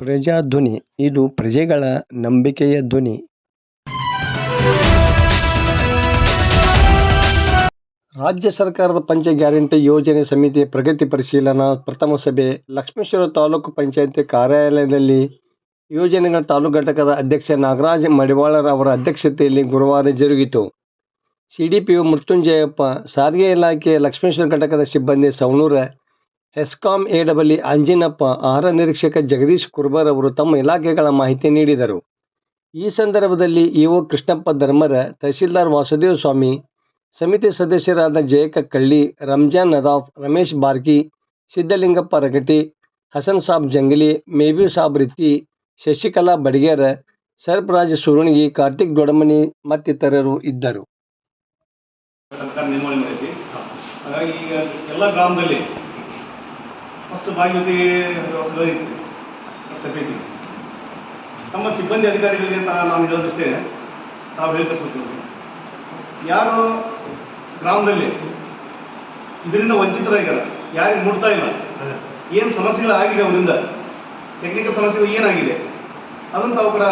ಪ್ರಜಾಧ್ವನಿ ಇದು ಪ್ರಜೆಗಳ ನಂಬಿಕೆಯ ಧ್ವನಿ ರಾಜ್ಯ ಸರ್ಕಾರದ ಪಂಚ ಗ್ಯಾರಂಟಿ ಯೋಜನೆ ಸಮಿತಿ ಪ್ರಗತಿ ಪರಿಶೀಲನಾ ಪ್ರಥಮ ಸಭೆ ಲಕ್ಷ್ಮೇಶ್ವರ ತಾಲೂಕು ಪಂಚಾಯತಿ ಕಾರ್ಯಾಲಯದಲ್ಲಿ ಯೋಜನೆಗಳ ತಾಲೂಕು ಘಟಕದ ಅಧ್ಯಕ್ಷ ನಾಗರಾಜ್ ಮಡಿವಾಳರ ಅವರ ಅಧ್ಯಕ್ಷತೆಯಲ್ಲಿ ಗುರುವಾರ ಜರುಗಿತು. ಸಿಡಿಪಿಒ ಮೃತ್ಯುಂಜಯಪ್ಪ, ಸಾರಿಗೆ ಇಲಾಖೆ ಲಕ್ಷ್ಮೇಶ್ವರ ಘಟಕದ ಸಿಬ್ಬಂದಿ ಸವಣೂರ, ಹೆಸ್ಕಾಂ ಇ ಅಂಜಿನಪ್ಪ, ಆಹಾರ ನಿರೀಕ್ಷಕ ಜಗದೀಶ್ ಕುರ್ಬರ್ ಅವರು ತಮ್ಮ ಇಲಾಖೆಗಳ ಮಾಹಿತಿ ನೀಡಿದರು. ಈ ಸಂದರ್ಭದಲ್ಲಿ ಇಒ ಕೃಷ್ಣಪ್ಪ ಧರ್ಮರ, ತಹಶೀಲ್ದಾರ್ ವಾಸುದೇವ ಸ್ವಾಮಿ, ಸಮಿತಿ ಸದಸ್ಯರಾದ ಜಯಕ ಕಳ್ಳಿ, ರಂಜಾನ್ ನದಾಫ್, ರಮೇಶ್ ಬಾರ್ಕಿ, ಸಿದ್ದಲಿಂಗಪ್ಪ ರಗಟಿ, ಹಸನ್ಸಾಬ್ ಜಂಗಲಿ, ಮೇಬಿ ಸಾಬ್ ರಿತ್ತಿ, ಶಶಿಕಲಾ ಬಡಿಗೇರ, ಸರ್ಪರಾಜ್ ಸುರಣಿಗಿ, ಕಾರ್ತಿಕ್ ದೊಡಮನಿ ಮತ್ತಿತರರು ಇದ್ದರು. ಹಾಗಾಗಿ ಈಗ ಎಲ್ಲ ಗ್ರಾಮದಲ್ಲಿ ಫಸ್ಟ್ ಬಾಯಿ ಐತಿ ತಪ್ಪೈತಿ ನಮ್ಮ ಸಿಬ್ಬಂದಿ ಅಧಿಕಾರಿಗಳಿಗೆ ತಾ ನಾನು ಹೇಳೋದಷ್ಟೇ, ತಾವು ಹೇಳ್ಕಸ್ಬೇಕು ಯಾರು ಗ್ರಾಮದಲ್ಲಿ ಇದರಿಂದ ವಂಚಿತರಾಗ್ಯಾರ ಯಾರಿಗೆ ಮುಟ್ತಾ ಇಲ್ಲ. ಏನು ಸಮಸ್ಯೆಗಳು ಆಗಿದೆ ಅವರಿಂದ ಟೆಕ್ನಿಕಲ್ ಸಮಸ್ಯೆಗಳು ಏನಾಗಿದೆ, ಅದನ್ನು ತಾವು ಕೂಡ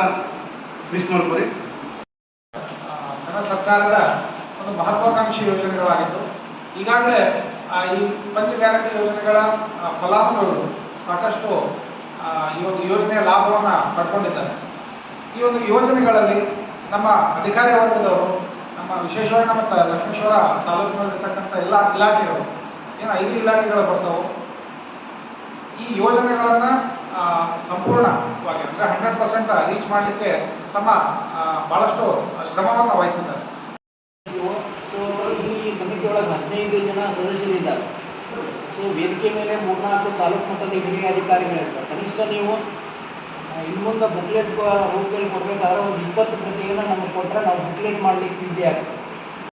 ಲಿಸ್ಟ್ ಮಾಡ್ಕೊರಿ. ಸರ್ಕಾರದ ಒಂದು ಮಹತ್ವಾಕಾಂಕ್ಷಿ ಯೋಜನೆಗಳಾಗಿದ್ದು ಈಗಾಗಲೇ ಈ ಪಂಚ ಗ್ಯಾರಂಟಿ ಯೋಜನೆಗಳ ಫಲಾನುಭವಿಗಳು ಸಾಕಷ್ಟು ಈ ಒಂದು ಯೋಜನೆಯ ಲಾಭವನ್ನು ಪಡ್ಕೊಂಡಿದ್ದಾರೆ. ಈ ಒಂದು ಯೋಜನೆಗಳಲ್ಲಿ ನಮ್ಮ ಅಧಿಕಾರಿ ವರ್ಗದವರು, ನಮ್ಮ ವಿಶೇಷವಾಗಿ ನಮ್ಮ ಲಕ್ಷ್ಮೇಶ್ವರ ತಾಲೂಕಿನಲ್ಲಿರ್ತಕ್ಕಂಥ ಎಲ್ಲ ಇಲಾಖೆಗಳು ಏನು ಐದು ಇಲಾಖೆಗಳು ಬರ್ತಾವೆ, ಈ ಯೋಜನೆಗಳನ್ನು ಸಂಪೂರ್ಣವಾಗಿ ಅಂದರೆ ಹಂಡ್ರೆಡ್ ಪರ್ಸೆಂಟ್ ರೀಚ್ ಮಾಡಲಿಕ್ಕೆ ತಮ್ಮ ಭಾಳಷ್ಟು ಶ್ರಮವನ್ನು ವಹಿಸಿದ್ದಾರೆ ಸೊ ಈ ಸಮಿತಿ ಒಳಗೆ ಹದಿನೈದು ಜನ ಸದಸ್ಯರಿದ್ದಾರೆ. ಸೊ ವೇದಿಕೆ ಮೇಲೆ ಮೂರ್ನಾಲ್ಕು ತಾಲೂಕು ಮಟ್ಟದ ಹಿರಿಯ ಅಧಿಕಾರಿಗಳಿರ್ತಾರೆ ಕನಿಷ್ಠ ನೀವು ಇನ್ನು ಮುಂದೆ ಬುಕ್ಲೆಟ್ ರೂಪದಲ್ಲಿ ಕೊಡಬೇಕಾದ್ರೆ ಒಂದು ಇಪ್ಪತ್ತು ಪ್ರತಿಯನ್ನು ನಮಗೆ ಕೊಟ್ಟರೆ ನಾವು ಬುಕ್ಲೆಟ್ ಮಾಡಲಿಕ್ಕೆ ಈಸಿ ಆಗ್ತದೆ